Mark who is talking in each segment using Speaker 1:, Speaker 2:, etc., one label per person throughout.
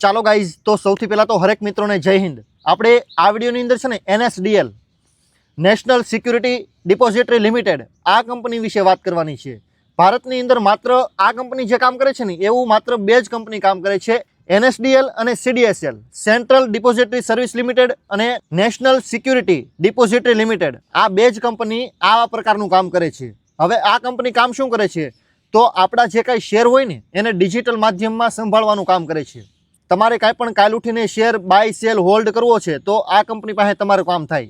Speaker 1: ચાલો ગાઈઝ તો સૌથી પહેલાં તો હરેક મિત્રોને જય હિન્દ. આપણે આ વિડીયોની અંદર છે ને NSDL, national security depository limited, આ કંપની વિશે વાત કરવાની છે. ભારતની અંદર માત્ર આ કંપની જે કામ કરે છે ને, એવું માત્ર બે જ કંપની કામ કરે છે, એનએસડીએલ અને CDSL, central depository service limited અને નેશનલ સિક્યુરિટી ડિપોઝિટરી લિમિટેડ. આ બે જ કંપની આવા પ્રકારનું કામ કરે છે. હવે આ કંપની કામ શું કરે છે? તો આપણા જે કાંઈ શેર હોય ને, એને ડિજિટલ માધ્યમમાં સંભાળવાનું કામ કરે છે. તમારે કાંઈ પણ કાલ ઉઠીને શેર બાય સેલ હોલ્ડ કરવો છે, તો આ કંપની પાસે તમારું કામ થાય.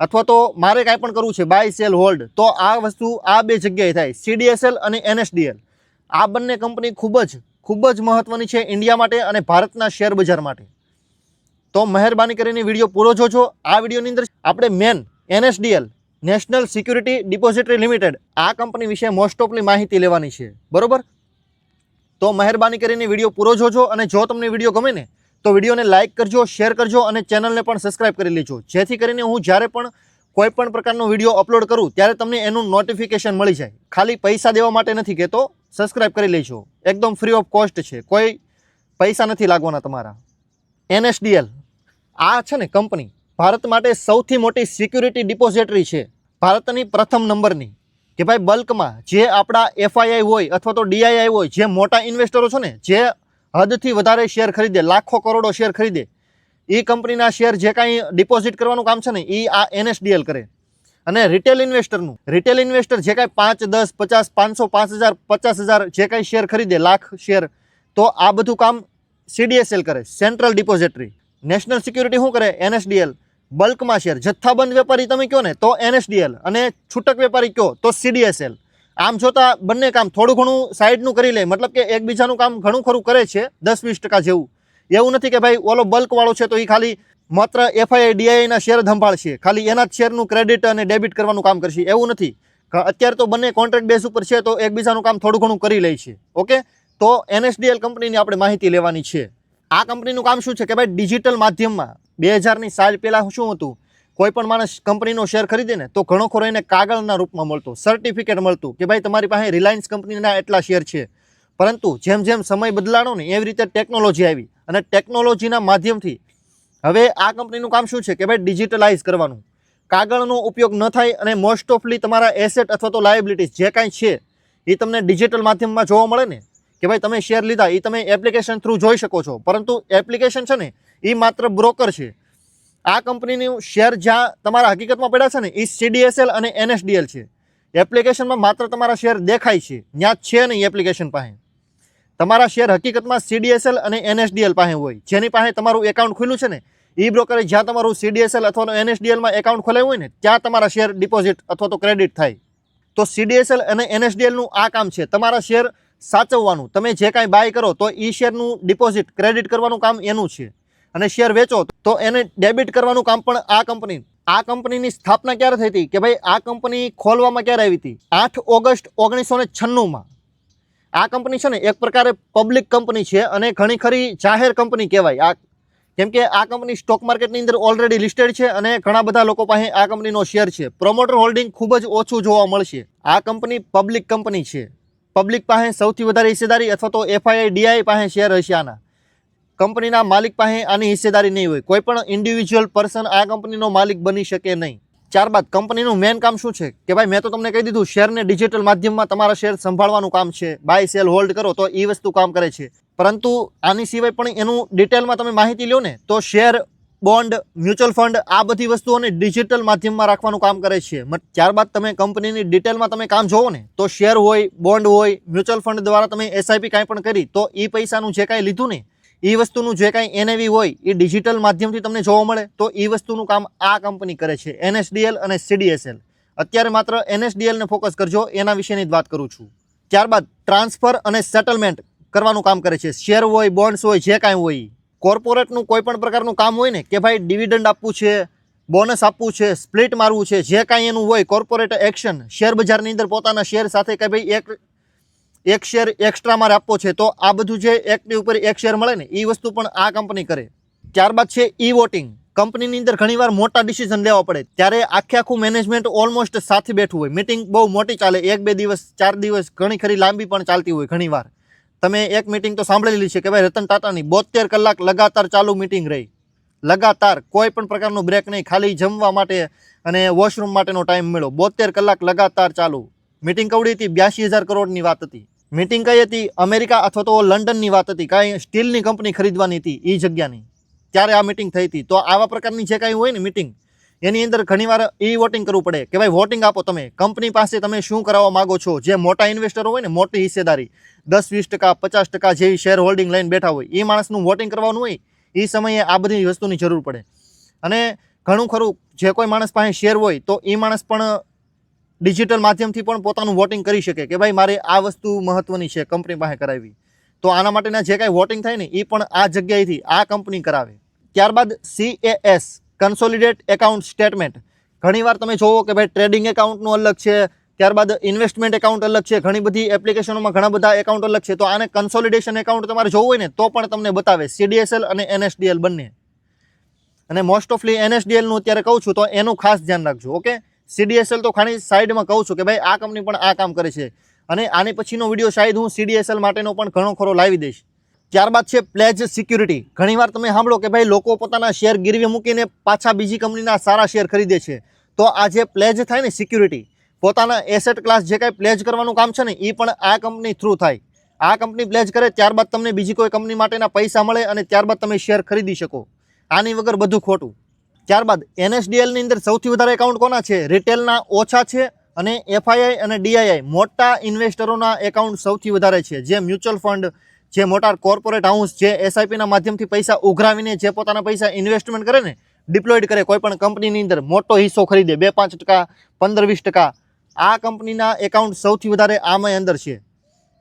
Speaker 1: અથવા તો મારે કાંઈ પણ કરવું છે બાય સેલ હોલ્ડ તો આ વસ્તુ આ બે જગ્યાએ થાય સીડીએસએલ અને એનએસડીએલ આ બંને કંપની ખૂબ જ ખૂબ જ મહત્ત્વની છે ઇન્ડિયા માટે અને ભારતના શેર બજાર માટે. તો મહેરબાની કરીને વીડિયો પૂરો જોજો. આ વિડીયોની અંદર આપણે main NSDL national security depository limited આ કંપની વિશે મોસ્ટ ઓફલી માહિતી લેવાની છે. બરોબર? તો મહેરબાની કરીને વીડિયો પૂરો જોજો અને જો તમને વીડિયો ગમે ને, તો વિડીયોને લાઇક કરજો શેર કરજો અને ચેનલને પણ સબસ્ક્રાઇબ કરી લેજો. જેથી કરીને હું જ્યારે પણ કોઈ પણ પ્રકારનો વીડિયો અપલોડ કરું, ત્યારે તમને એનું નોટિફિકેશન મળી જાય. ખાલી પૈસા દેવા માટે નથી કહેતો સબસ્ક્રાઇબ કરી લેજો. એકદમ ફ્રી ઓફ કોસ્ટ છે. કોઈ પૈસા નથી લાગવાના તમારા. એનએસડીએલ. આ છે ને કંપની ભારત માટે સૌથી મોટી સિક્યુરિટી ડિપોઝિટરી છે. ભારતની પ્રથમ નંબરની કે ભાઈ બલ્કમાં જે આપણા એફઆઈઆઈ હોય અથવા તો ડીઆઈઆઈ હોય, જે મોટા ઇન્વેસ્ટરો છે ને, જે હદથી વધારે શેર ખરીદે, લાખો કરોડો શેર ખરીદે એ કંપનીના શેર જે કાંઈ ડિપોઝિટ કરવાનું કામ છે ને એ આ એનએસડીએલ કરે. અને રિટેલ ઇન્વેસ્ટરનું રિટેલ ઇન્વેસ્ટર જે કાંઈ પાંચ, દસ, પચાસ, પાંચસો, પાંચ હજાર, પચાસ હજાર જે કાંઈ શેર ખરીદે, લાખ શેર તો આ બધું કામ સીડીએસએલ કરે સેન્ટ્રલ ડિપોઝિટરી નેશનલ સિક્યુરિટી શું કરે? એનએસડીએલ બલ્કમાં શેર. જથ્થાબંધ વેપારી તમે કહો ને? તો એનએસડીએલ. અને છૂટક વેપારી કહો તો સીડીએસએલ. આમ જોતાં બંને કામ થોડું ઘણું સાઈડનું કરી લે. મતલબ કે એકબીજાનું કામ ઘણું ખરું કરે છે, દસ વીસ ટકા જેવું. એવું નથી કે ભાઈ ઓલો બલ્કવાળો છે તો એ ખાલી માત્ર એફઆઈઆઈ ડીઆઈના શેર ધંભાળશે ખાલી એના જ શેરનું ક્રેડિટ અને ડેબિટ કરવાનું કામ કરશે. એવું નથી. અત્યારે તો બંને કોન્ટ્રાક્ટ બેઝ ઉપર છે તો એકબીજાનું કામ થોડું ઘણું કરી લે છે. ઓકે? તો એનએસડીએલ કંપનીની આપણે માહિતી લેવાની છે. આ કંપનીનું કામ શું છે કે ભાઈ ડિજિટલ માધ્યમમાં બે હજારની સાલ પહેલાં શું હતું? કોઈ પણ માણસ કંપનીનો શેર ખરીદે ને તો ઘણો ખરો એને કાગળના રૂપમાં મળતો સર્ટિફિકેટ મળતું કે ભાઈ તમારી પાસે રિલાયન્સ કંપનીના એટલા શેર છે. પરંતુ જેમ જેમ સમય બદલાણો ને એવી રીતે ટેકનોલોજી આવી અને ટેકનોલોજીના માધ્યમથી હવે આ કંપનીનું કામ શું છે કે ભાઈ ડિજિટલાઇઝ કરવાનું. કાગળનો ઉપયોગ ન થાય અને મોસ્ટ ઓફલી તમારા એસેટ અથવા તો લાયબિલિટીઝ જે કાંઈ છે, એ તમને ડિજિટલ માધ્યમમાં જોવા મળે ને કે ભાઈ તમે શેર લીધા એ તમે એપ્લિકેશન થ્રુ જોઈ શકો છો. પરંતુ એપ્લિકેશન છે ને એ માત્ર બ્રોકર છે. આ કંપનીનું શેર જ્યાં તમારા હકીકતમાં પડ્યા છે ને એ સીડીએસએલ અને એનએસડીએલ છે. એપ્લિકેશનમાં માત્ર તમારા શેર દેખાય છે, ત્યાં છે નહીં એપ્લિકેશન પાસે. તમારા શેર હકીકતમાં સીડીએસએલ અને એનએસડીએલ પાસે હોય. જેની પાસે તમારું એકાઉન્ટ ખુલ્લું છે ને એ બ્રોકરે જ્યાં તમારું સીડીએસએલ અથવા એનએસડીએલમાં એકાઉન્ટ ખોલાવ્યું હોય ને, ત્યાં તમારા શેર ડિપોઝિટ અથવા તો ક્રેડિટ થાય. તો સીડીએસએલ અને એનએસડીએલનું આ કામ છે. તમારા શેર સાચવવાનું. તમે જે કાંઈ બાય કરો તો એ શેરનું ડિપોઝિટ ક્રેડિટ કરવાનું કામ એનું છે. અને શેર વેચો તો એને ડેબિટ કરવાનું કામ પણ આ કંપની આ કંપનીની સ્થાપના ક્યારે થઈ હતી? કે ભાઈ આ કંપની ખોલવામાં ક્યારે આવી હતી? આઠ ઓગસ્ટ ઓગણીસો ને છન્નુંમાં. આ કંપની છે ને એક પ્રકારે પબ્લિક કંપની છે અને ઘણી ખરી જાહેર કંપની કહેવાય. આ કેમ કે આ કંપની સ્ટોક માર્કેટની અંદર ઓલરેડી લિસ્ટેડ છે અને ઘણા બધા લોકો પાસે આ કંપનીનો શેર છે. પ્રોમોટર હોલ્ડિંગ ખૂબ જ ઓછું જોવા મળશે. આ કંપની પબ્લિક કંપની છે. પબ્લિક પાસે સૌથી વધારે હિસ્સેદારી અથવા તો એફઆઈઆઈ ડીઆઈ પાસે શેર હશે આના. કંપનીના માલિક પાસે આની હિસ્સેદારી નહીં હોય. કોઈ પણ ઇન્ડિવિજ્યુઅલ પર્સન આ કંપનીનો માલિક બની શકે નહીં. ત્યારબાદ કંપનીનું મેન કામ શું છે? કે ભાઈ, મેં તો તમને કહી દીધું, શેરને ડિજિટલ માધ્યમમાં તમારા શેર સંભાળવાનું કામ છે. બાય સેલ હોલ્ડ કરો તો એ વસ્તુ કામ કરે છે. પરંતુ આની સિવાય પણ એનું ડિટેલમાં તમે માહિતી લો ને, તો શેર બોન્ડ, મ્યુચ્યુઅલ ફંડ, આ બધી વસ્તુઓને ડિજિટલ માધ્યમમાં રાખવાનું કામ કરે છે. ત્યારબાદ તમે કંપનીની ડિટેલમાં તમે કામ જોવો ને, તો શેર હોય, બોન્ડ હોય, મ્યુચ્યુઅલ ફંડ દ્વારા તમે એસઆઈપી કાંઈ પણ કરી, તો એ પૈસાનું જે કાંઈ લીધું ને એ વસ્તુનું જે કાંઈ એનએવી હોય એ ડિજિટલ માધ્યમથી તમને જોવા મળે, તો એ વસ્તુનું કામ આ કંપની કરે છે એનએસડીએલ અને સીડીએસએલ અત્યારે માત્ર એનએસડીએલને ફોકસ કરજો, એના વિશેની જ વાત કરું છું. ત્યારબાદ ટ્રાન્સફર અને સેટલમેન્ટ કરવાનું કામ કરે છે. શેર હોય, બોન્ડ્સ હોય, જે કાંઈ હોય. કોર્પોરેટનું કોઈ પણ પ્રકારનું કામ હોય ને કે ભાઈ ડિવિડન્ડ આપવું છે, બોનસ આપવું છે, સ્પ્લિટ મારવું છે, જે કાંઈ એનું હોય, કોર્પોરેટ એક્શન, શેર બજારની અંદર પોતાના શેર સાથે કે ભાઈ એક એક શેર એક્સ્ટ્રા મારે આપવો છે, તો આ બધું જે એકની ઉપર એક શેર મળે ને એ વસ્તુ પણ આ કંપની કરે. ત્યારબાદ છે ઈ વોટિંગ કંપનીની અંદર ઘણીવાર મોટા ડિસિઝન લેવા પડે. ત્યારે આખે આખું મેનેજમેન્ટ ઓલમોસ્ટ સાથે બેઠું હોય. મિટિંગ બહુ મોટી ચાલે. એક બે દિવસ, ચાર દિવસ, ઘણી ખરી લાંબી પણ ચાલતી હોય, ઘણીવાર. તમે એક મિટિંગ તો સાંભળેલી છે કે ભાઈ રતન ટાટાની બોતેર કલાક લગાતાર ચાલુ મિટિંગ રહી. લગાતાર કોઈ પણ પ્રકારનો બ્રેક નહીં, ખાલી જમવા માટે અને વોશરૂમ માટેનો ટાઈમ મળ્યો. બોતેર કલાક લગાતાર ચાલુ. મિટિંગ કવડી હતી? બ્યાસી હજાર કરોડની વાત હતી. મિટિંગ કઈ હતી? અમેરિકા અથવા તો લંડનની વાત હતી. કાંઈ સ્ટીલની કંપની ખરીદવાની હતી એ જગ્યાની. ત્યારે આ મિટિંગ થઈ હતી. તો આવા પ્રકારની જે કાંઈ હોય ને મિટિંગ એની અંદર ઘણીવાર ઈ વોટિંગ કરવું પડે કે ભાઈ વોટિંગ આપો તમે. કંપની પાસે તમે શું કરાવવા માંગો છો? જે મોટા ઇન્વેસ્ટરો હોય ને, મોટી હિસ્સેદારી. દસ, વીસ ટકા, પચાસ ટકા જેવી શેર હોલ્ડિંગ લઈને બેઠા હોય એ માણસનું વોટિંગ કરવાનું હોય એ સમયે આ બધી વસ્તુની જરૂર પડે. અને ઘણું ખરું, જે કોઈ માણસ પાસે શેર હોય, તો એ માણસ પણ ડિજિટલ માધ્યમથી પણ પોતાનું વોટિંગ કરી શકે કે ભાઈ મારે આ વસ્તુ મહત્વની છે કંપની પાસે કરાવી તો આના માટેના જે કાંઈ વોટિંગ થાય ને એ પણ આ જગ્યાએથી આ કંપની કરાવે. ત્યારબાદ સીએએસ કન્સોલિડેટ એકાઉન્ટ સ્ટેટમેન્ટ ઘણીવાર તમે જોવો કે ભાઈ ટ્રેડિંગ એકાઉન્ટનું અલગ છે, ત્યારબાદ ઇન્વેસ્ટમેન્ટ એકાઉન્ટ અલગ છે, ઘણી બધી એપ્લિકેશનોમાં ઘણા બધા એકાઉન્ટ અલગ છે. તો આને કન્સોલિડેશન એકાઉન્ટ તમારે જોવું હોય ને, તો પણ તમને બતાવે સીડીએસએલ અને એનએસડીએલ બંને. અને મોસ્ટ ઓફલી એનએસડીએલનું અત્યારે કહું છું તો એનું ખાસ ધ્યાન રાખજો, ઓકે? સીડીએસએલ તો ખાલી સાઈડમાં કહું છું કે ભાઈ આ કંપની પણ આ કામ કરે છે. અને આની પછીનો વીડિયો શાયદ હું સીડીએસએલ માટેનો પણ ઘણો ખરો લાવી દઈશ. ત્યારબાદ છે પ્લેજ સિક્યુરિટી ઘણીવાર તમે સાંભળો કે ભાઈ લોકો પોતાના શેર ગીરવે મૂકીને પાછા બીજી કંપનીના સારા શેર ખરીદે છે. તો આ જે પ્લેજ થાય ને સિક્યુરિટી પોતાના એસેટ ક્લાસ જે કાંઈ પ્લેજ કરવાનું કામ છે ને એ પણ આ કંપની થ્રુ થાય. આ કંપની પ્લેજ કરે ત્યારબાદ તમને બીજી કોઈ કંપની માટેના પૈસા મળે અને ત્યારબાદ તમે શેર ખરીદી શકો. આની વગર બધું ખોટું. ત્યારબાદ એનએસડીએલની અંદર સૌથી વધારે એકાઉન્ટ કોના છે? રિટેલના ઓછા છે અને એફઆઈઆઈ અને ડીઆઈઆઈ મોટા ઇન્વેસ્ટરોના એકાઉન્ટ સૌથી વધારે છે. જે મ્યુચ્યુઅલ ફંડ જે મોટા કોર્પોરેટ હાઉસ જે એસઆઈપીના માધ્યમથી પૈસા ઉઘરાવીને જે પોતાના પૈસા ઇન્વેસ્ટમેન્ટ કરે ને ડિપ્લોયડ કરે, કોઈ પણ કંપનીની અંદર મોટો હિસ્સો ખરીદે, બે પાંચ ટકા, પંદર વીસ ટકા, આ કંપનીના એકાઉન્ટ સૌથી વધારે આમાં અંદર છે.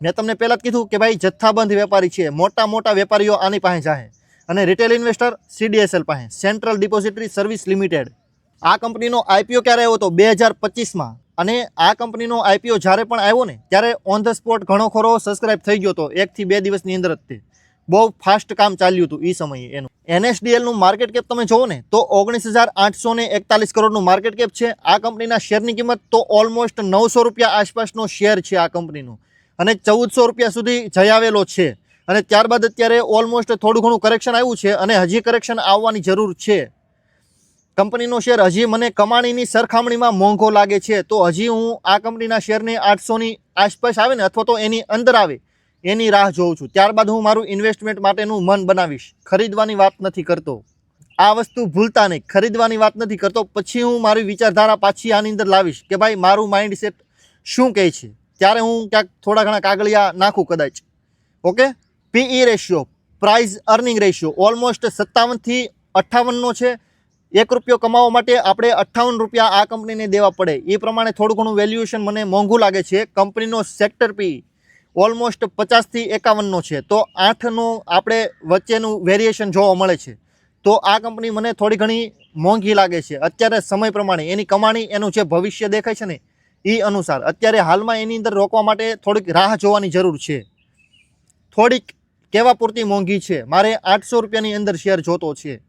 Speaker 1: મેં તમને પહેલાં જ કીધું કે ભાઈ જથ્થાબંધ વેપારી છે, મોટા મોટા વેપારીઓ આની પાસે જાહે. અને રિટેલ ઇન્વેસ્ટર સીડીએસએલ પાસે સેન્ટ્રલ ડિપોઝિટરી સર્વિસ લિમિટેડ આ કંપનીનો આઈપીઓ ક્યારે આવ્યો હતો બે હજાર પચીસમાં. અને આ કંપનીનો આઈપીઓ જ્યારે પણ આવ્યો ને, ત્યારે ઓન ધ સ્પોટ ઘણો ખરો સબસ્ક્રાઇબ થઈ ગયો હતો એકથી બે દિવસની અંદર જ તે. બહુ ફાસ્ટ કામ ચાલ્યું હતું એ સમયે એનું. એનએસડીએલનું માર્કેટ કેપ તમે જોવો ને, તો ઓગણીસ હજાર આઠસો ને એકતાલીસ કરોડનું માર્કેટ કેપ છે. આ કંપનીના શેરની કિંમત તો ઓલમોસ્ટ નવસો રૂપિયા આસપાસનો શેર છે આ કંપનીનો. અને ચૌદસો રૂપિયા સુધી જઈ આવેલો છે. અને ત્યારબાદ અત્યારે ઓલમોસ્ટ થોડું ઘણું કરેક્શન આવ્યું છે અને હજી કરેક્શન આવવાની જરૂર છે. કંપનીનો શેર હજી મને કમાણીની સરખામણીમાં મોંઘો લાગે છે. તો હજી હું આ કંપનીના શેરને આઠસોની આસપાસ આવે ને અથવા તો એની અંદર આવે, એની રાહ જોઉં છું. ત્યારબાદ હું મારું ઇન્વેસ્ટમેન્ટ માટેનું મન બનાવીશ. ખરીદવાની વાત નથી કરતો. આ વસ્તુ ભૂલતા નહીં. ખરીદવાની વાત નથી કરતો. પછી હું મારી વિચારધારા પાછી આની અંદર લાવીશ કે ભાઈ, મારું માઇન્ડસેટ શું કહે છે? ત્યારે હું ક્યાંક થોડા ઘણા કાગળિયા નાખું કદાચ. Okay? PE ratio price earning ratio almost સત્તાવનથી અઠ્ઠાવનનો છે. એક રૂપિયો કમાવા માટે આપણે અઠ્ઠાવન રૂપિયા આ કંપનીને દેવા પડે. એ પ્રમાણે થોડું ઘણું વેલ્યુએશન મને મોંઘું લાગે છે. કંપનીનો સેક્ટર પી ઓલમોસ્ટ પચાસથી એકાવનનો છે. તો આઠનું આપણે વચ્ચેનું વેરિએશન જોવા મળે છે. તો આ કંપની મને થોડી ઘણી મોંઘી લાગે છે. અત્યારે સમય પ્રમાણે એની કમાણી એનું જે ભવિષ્ય દેખાય છે ને એ અનુસાર. અત્યારે હાલમાં એની અંદર રોકવા માટે થોડીક રાહ જોવાની જરૂર છે. થોડીક કેવા પૂરતી મોંઘી છે. મારે આઠસો રૂપિયાની અંદર શેર જોતો છે.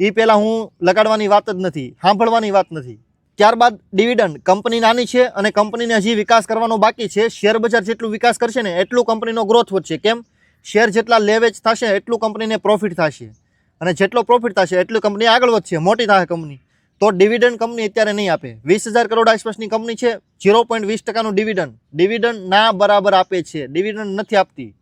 Speaker 1: એ પહેલાં હું લગાડવાની વાત જ નથી, સાંભળવાની વાત નથી. ત્યારબાદ ડિવિડન્ડ કંપની નાની છે અને કંપનીને હજી વિકાસ કરવાનો બાકી છે. શેર બજાર જેટલું વિકાસ કરશે ને એટલું કંપનીનો ગ્રોથ વધશે. કેમ? શેર જેટલા લેવેચ થશે એટલું કંપનીને પ્રોફિટ થશે. અને જેટલો પ્રોફિટ થશે એટલું કંપની આગળ વધશે, મોટી થશે કંપની. તો ડિવિડન્ડ કંપની અત્યારે નહીં આપે. વીસ હજાર કરોડ આસપાસની કંપની છે, ઝીરો પોઈન્ટ વીસ ટકાનું ડિવિડન્ડ. ડિવિડન્ડ ના બરાબર આપે છે. ડિવિડન્ડ નથી આપતી.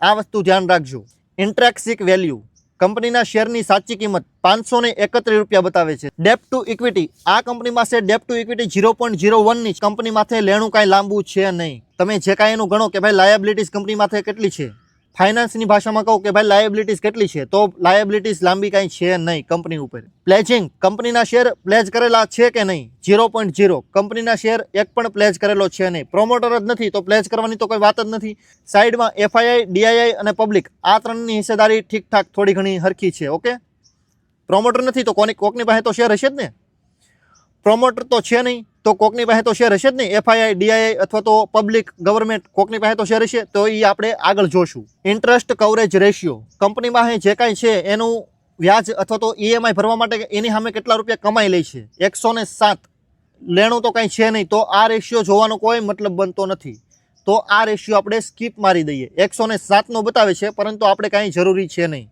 Speaker 1: આ વસ્તુ ધ્યાન રાખજો. ઇન્ટ્રેક્સિક વેલ્યુ કંપનીના શેરની સાચી કિંમત પાંચસો ને એકત્રીસ રૂપિયા બતાવે છે. Debt to equity. આ કંપની પાસે debt to equity zero point zero વનની કંપની માથે લેણું કાંઈ લાંબુ છે નહીં. તમે જે કાંઈ એનું ગણો કે ભાઈ લાયબિલિટીઝ કંપની માથે કેટલી છે? ફાઇનાન્સની ભાષામાં કહું કે ભાઈ લાયબિલિટીઝ કેટલી છે? તો લાયબિલિટીઝ લાંબી કાંઈ છે નહીં કંપની ઉપર. પ્લેજિંગ કંપનીના શેર પ્લેજ કરેલા છે કે નહીં? ઝીરો પોઈન્ટ ઝીરો કંપનીના શેર એક પણ પ્લેજ કરેલો છે નહીં. પ્રોમોટર જ નથી, તો પ્લેજ કરવાની તો કોઈ વાત જ નથી. સાઈડમાં એફઆઈઆઈ ડીઆઈઆઈ અને પબ્લિક આ ત્રણની હિસ્સેદારી ઠીકઠાક થોડી ઘણી હરખી છે ઓકે પ્રોમોટર નથી, તો કોની કોકની પાસે તો શેર હશે જ ને? પ્રોમોટર તો છે નહીં, તો કોકની પાસે તો શેર હશે જ નહીં. એફઆઈઆઈ ડીઆઈઆઈ અથવા તો પબ્લિક ગવર્મેન્ટ કોકની પાસે તો શેર હશે, તો એ આપણે આગળ જોશું. ઇન્ટરેસ્ટ કવરેજ રેશિયો કંપની પાસે જે કાંઈ છે, એનું વ્યાજ અથવા તો ઈએમઆઈ ભરવા માટે એની સામે કેટલા રૂપિયા કમાઈ લે છે? એકસો ને સાત. લેણું તો કાંઈ છે નહીં, તો આ રેશિયો જોવાનો કોઈ મતલબ બનતો નથી. તો આ રેશિયો આપણે સ્કીપ મારી દઈએ. એકસો ને સાતનો બતાવે છે, પરંતુ આપણે કાંઈ જરૂરી છે નહીં.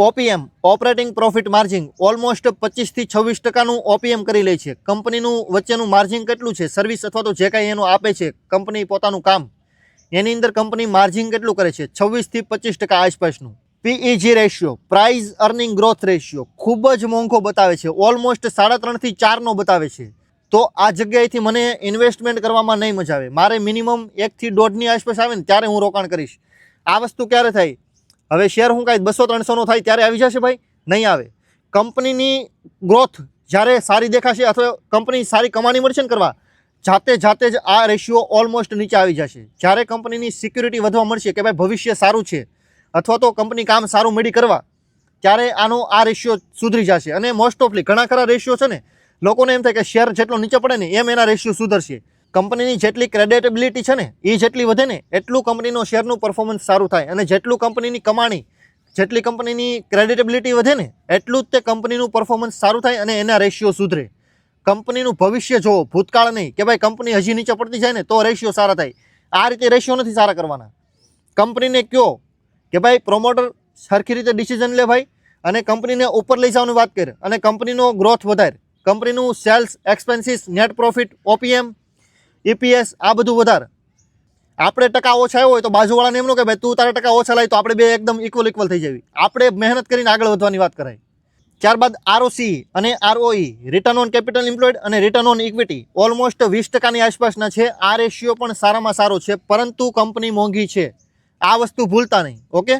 Speaker 1: OPM, operating profit margin almost પચીસથી છવ્વીસ ટકાનું ઓપીએમ કરી લે છે. કંપનીનું વચ્ચેનું માર્જિન કેટલું છે? સર્વિસ અથવા તો જે કાંઈ એનું આપે છે, કંપની પોતાનું કામ. એની અંદર કંપની માર્જિન કેટલું કરે છે? છવ્વીસથી પચીસ ટકા આસપાસનું. PEG ratio, price earning growth ratio, ખૂબ જ મોંઘો બતાવે છે. ઓલમોસ્ટ સાડા ત્રણથી ચારનો બતાવે છે. તો આ જગ્યાએથી મને ઇન્વેસ્ટમેન્ટ કરવામાં નહીં મજા આવે. મારે મિનિમમ એકથી દોઢની આસપાસ આવે ને ત્યારે હું રોકાણ કરીશ. આ વસ્તુ ક્યારે થાય? હવે શેર હું કાંઈ બસો, ત્રણસોનો થાય ત્યારે આવી જશે ભાઈ? નહીં આવે. કંપનીની ગ્રોથ જ્યારે સારી દેખાશે અથવા કંપની સારી કમાણી મળશે ને કરવા, જાતે જાતે જ આ રેશિયો ઓલમોસ્ટ નીચે આવી જશે. જ્યારે કંપનીની સિક્યુરિટી વધવા મળશે કે ભાઈ ભવિષ્ય સારું છે અથવા તો કંપની કામ સારું મેળી કરવા, ત્યારે આનો આ રેશિયો સુધરી જશે. અને મોસ્ટ ઓફલી ઘણા ખરા રેશિયો છે ને, લોકોને એમ થાય કે શેર જેટલો નીચે પડે ને એમ એના રેશિયો સુધરશે. કંપનીની જેટલી ક્રેડિટેબિલિટી છે ને એ જેટલી વધે ને, એટલું કંપનીનો શેરનું પરફોર્મન્સ સારું થાય. અને જેટલું કંપનીની કમાણી, જેટલી કંપનીની ક્રેડિટેબિલિટી વધે ને, એટલું જ તે કંપનીનું પરફોર્મન્સ સારું થાય અને એના રેશિયો સુધરે. કંપનીનું ભવિષ્ય જો ભૂતકાળ નહીં, કે ભાઈ કંપની હજી નીચે પડતી જાય ને, તો રેશિયો સારા થાય. આ રીતે રેશિયો નથી સારા કરવાના. કંપનીને કયો કે ભાઈ પ્રોમોટર સરખી રીતે ડિસિઝન લે ભાઈ, અને કંપનીને ઉપર લઈ જવાની વાત કરે, અને કંપનીનો ગ્રોથ વધારે. કંપનીનું sales expenses net profit OPM EPS આ બધું વધારે. આપણે ટકા ઓછા હોય તો બાજુવાળાને એમ કે ભાઈ તું તારા ટકા ઓછા લાવી તો આપણે બે એકદમ ઇક્વલ ઇક્વલ થઈ જવી. આપણે મહેનત કરીને આગળ વધવાની વાત કરાય. ત્યારબાદ આરઓસી અને ROE return on capital employed અને રિટર્ન ઓન ઇક્વિટી ઓલમોસ્ટ વીસ ટકાની આસપાસના છે. આ રેશિયો પણ સારામાં સારો છે, પરંતુ કંપની મોંઘી છે. આ વસ્તુ ભૂલતા નહીં, ઓકે?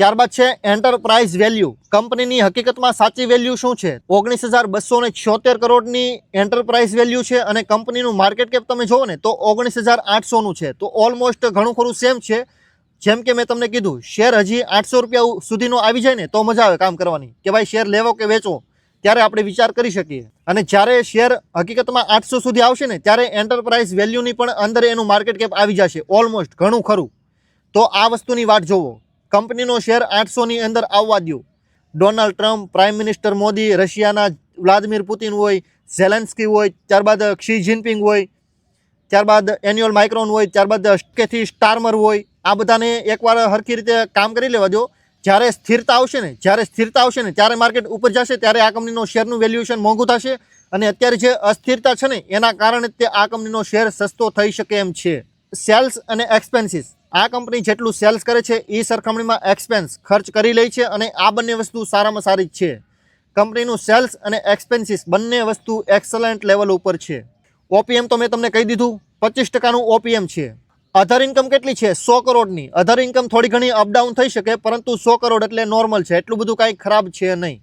Speaker 1: ત્યારબાદ છે એન્ટરપ્રાઇઝ વેલ્યુ કંપનીની હકીકતમાં સાચી વેલ્યુ શું છે? ઓગણીસ હજાર બસો ને છોતેર કરોડની એન્ટરપ્રાઇઝ વેલ્યુ છે અને કંપનીનું માર્કેટ કેપ તમે જુઓ ને, તો ઓગણીસ હજાર આઠસોનું છે. તો ઓલમોસ્ટ ઘણું ખરું સેમ છે. જેમ કે મેં તમને કીધું શેર હજી આઠસો રૂપિયા સુધીનો આવી જાય ને, તો મજા આવે કામ કરવાની. કે ભાઈ શેર લેવો કે વેચો ત્યારે આપણે વિચાર કરી શકીએ. અને જ્યારે શેર હકીકતમાં આઠસો સુધી આવશે ને, ત્યારે એન્ટરપ્રાઇઝ વેલ્યુની પણ અંદર એનું માર્કેટ કેપ આવી જશે ઓલમોસ્ટ ઘણું ખરું. તો આ વસ્તુની વાત જોવો. કંપનીનો શેર આઠસોની અંદર આવવા દો Donald Trump, prime minister Modi, રશિયાના વ્લાદિમીર પુતિન હોય, ઝેલેન્સ્કી હોય, ત્યારબાદ ક્ષી જિનપિંગ હોય, ત્યારબાદ એન્યુઅલ માઇક્રોન હોય, ત્યારબાદ કેથી સ્ટારમર હોય, આ બધાને એકવાર હરખી રીતે કામ કરી લેવા દો જ્યારે સ્થિરતા આવશે ને, જ્યારે સ્થિરતા આવશે ને, ત્યારે માર્કેટ ઉપર જશે, ત્યારે આ કંપનીનો શેરનું વેલ્યુએશન મોંઘું થશે. અને અત્યારે જે અસ્થિરતા છે ને, એના કારણે તે આ કંપનીનો શેર સસ્તો થઈ શકે એમ છે. સેલ્સ અને એક્સપેન્સીસ. આ કંપની જેટલું સેલ્સ કરે છે એ સરખામણીમાં એક્સપેન્સ ખર્ચ કરી લે છે અને આ બંને વસ્તુ સારામાં સારી જ છે. કંપનીનું સેલ્સ અને એક્સપેન્સીસ બંને વસ્તુ એક્સલન્ટ લેવલ ઉપર છે. ઓપીએમ તો મેં તમને કહી દીધું, પચીસ ટકાનું ઓપીએમ છે. અધર ઇન્કમ કેટલી છે? સો કરોડની. અધર ઇન્કમ થોડી ઘણી અપડાઉન થઈ શકે, પરંતુ સો કરોડ એટલે નોર્મલ છે, એટલું બધું કાંઈ ખરાબ છે નહીં.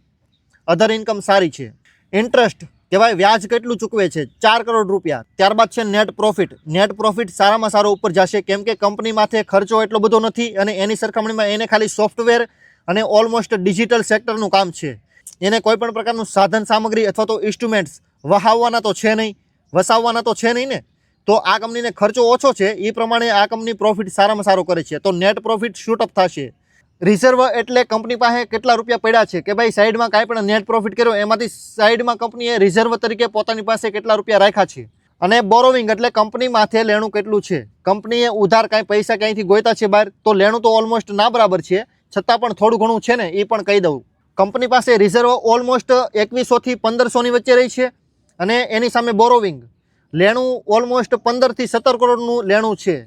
Speaker 1: અધર ઇન્કમ સારી છે. ઇન્ટરેસ્ટ કે ભાઈ વ્યાજ કેટલું ચૂકવે છે? ચાર કરોડ રૂપિયા. ત્યારબાદ છે નેટ પ્રોફિટ નેટ પ્રોફિટ સારામાં સારો ઉપર જશે. કેમ કે કંપની માથે ખર્ચો એટલો બધો નથી અને એની સરખામણીમાં એને ખાલી સોફ્ટવેર અને ઓલમોસ્ટ ડિજિટલ સેક્ટરનું કામ છે. એને કોઈ પણ પ્રકારનું સાધન, સામગ્રી અથવા તો ઇન્સ્ટ્રુમેન્ટ્સ વહાવવાના તો છે નહીં. વસાવવાના તો છે નહીં ને? તો આ કંપનીને ખર્ચો ઓછો છે. એ પ્રમાણે આ કંપની પ્રોફિટ સારામાં સારો કરે છે. તો નેટ પ્રોફિટ શૂટઅપ થશે. રિઝર્વ એટલે કંપની પાસે કેટલા રૂપિયા પડ્યા છે કે ભાઈ સાઈડમાં કાંઈ પણ નેટ પ્રોફિટ કર્યો, એમાંથી સાઈડમાં કંપનીએ રિઝર્વ તરીકે પોતાની પાસે કેટલા રૂપિયા રાખ્યા છે? અને બોરોવિંગ એટલે કંપની માથે લેણું કેટલું છે? કંપનીએ ઉધાર કાંઈ પૈસા ક્યાંયથી ગોયતા છે બહાર? તો લેણું તો ઓલમોસ્ટ ના બરાબર છે, છતાં પણ થોડું ઘણું છે ને એ પણ કહી દઉં. કંપની પાસે રિઝર્વ ઓલમોસ્ટ એકવીસોથી પંદરસોની વચ્ચે રહી છે, અને એની સામે બોરોવિંગ લેણું ઓલમોસ્ટ પંદરથી સત્તર કરોડનું લેણું છે.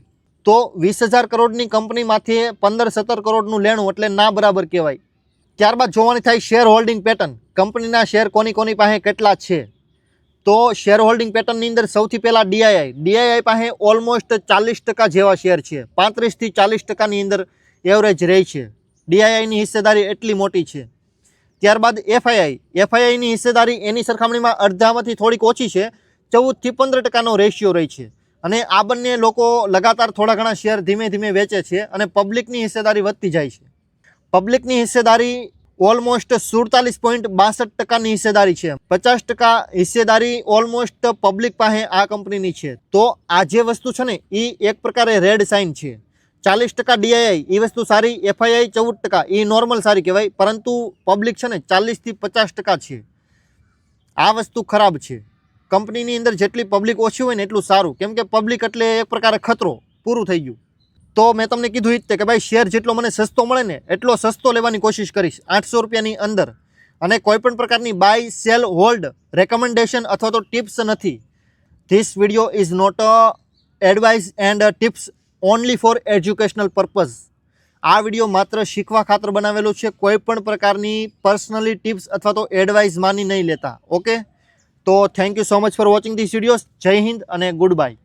Speaker 1: તો વીસ હજાર કરોડની કંપનીમાંથી પંદર સત્તર કરોડનું લેણું એટલે ના બરાબર કહેવાય. ત્યારબાદ જોવાની થાય શેર હોલ્ડિંગ પેટર્ન. કંપનીના શેર કોની કોની પાસે કેટલા છે? તો શેર હોલ્ડિંગ પેટર્નની અંદર સૌથી પહેલાં ડીઆઈઆઈ. ડીઆઈઆઈ પાસે ઓલમોસ્ટ ચાલીસ ટકા જેવા શેર છે. પાંત્રીસથી ચાલીસ ટકાની અંદર એવરેજ રહે છે. ડીઆઈઆઈની હિસ્સેદારી એટલી મોટી છે. ત્યારબાદ એફઆઈઆઈ. એફઆઈઆઈની હિસ્સેદારી એની સરખામણીમાં અડધામાંથી થોડીક ઓછી છે. ચૌદથી પંદર ટકાનો રેશિયો રહે છે. અને આ બંને લોકો લગાતાર થોડા ઘણા શેર ધીમે ધીમે વેચે છે અને પબ્લિકની હિસ્સેદારી વધતી જાય છે. પબ્લિકની હિસ્સેદારી ઓલમોસ્ટ સુડતાલીસ પોઈન્ટ બાસઠ ટકાની હિસ્સેદારી છે. પચાસ ટકા હિસ્સેદારી ઓલમોસ્ટ પબ્લિક પાસે આ કંપનીની છે. તો આ જે વસ્તુ છે ને એ એક પ્રકારે રેડ સાઇન છે. ચાલીસ ટકા ડીઆઈઆઈ એ વસ્તુ સારી, એફઆઈઆઈ ચૌદ ટકા એ નોર્મલ સારી કહેવાય, પરંતુ પબ્લિક છે ને ચાલીસથી પચાસ ટકા છે. આ વસ્તુ ખરાબ છે. કંપનીની અંદર જેટલી પબ્લિક ઓછી હોય ને એટલું સારું. કેમ કે પબ્લિક એટલે એક પ્રકારે ખતરો પૂરું થઈ ગયું. તો મેં તમને કીધું એ જ તે કે ભાઈ શેર જેટલો મને સસ્તો મળે ને એટલો સસ્તો લેવાની કોશિશ કરીશ. આઠસો રૂપિયાની અંદર. અને કોઈ પણ પ્રકારની બાય સેલ હોલ્ડ રેકમેન્ડેશન અથવા તો ટિપ્સ નથી. This video is not a advice and tips only for educational purpose આ વીડિયો માત્ર શીખવા ખાતર બનાવેલો છે. કોઈ પણ પ્રકારની પર્સનલી ટિપ્સ અથવા તો એડવાઇસ માની નહીં લેતા. ઓકે તો thank you so much for watching this videos Jai Hind અને ગુડ બાય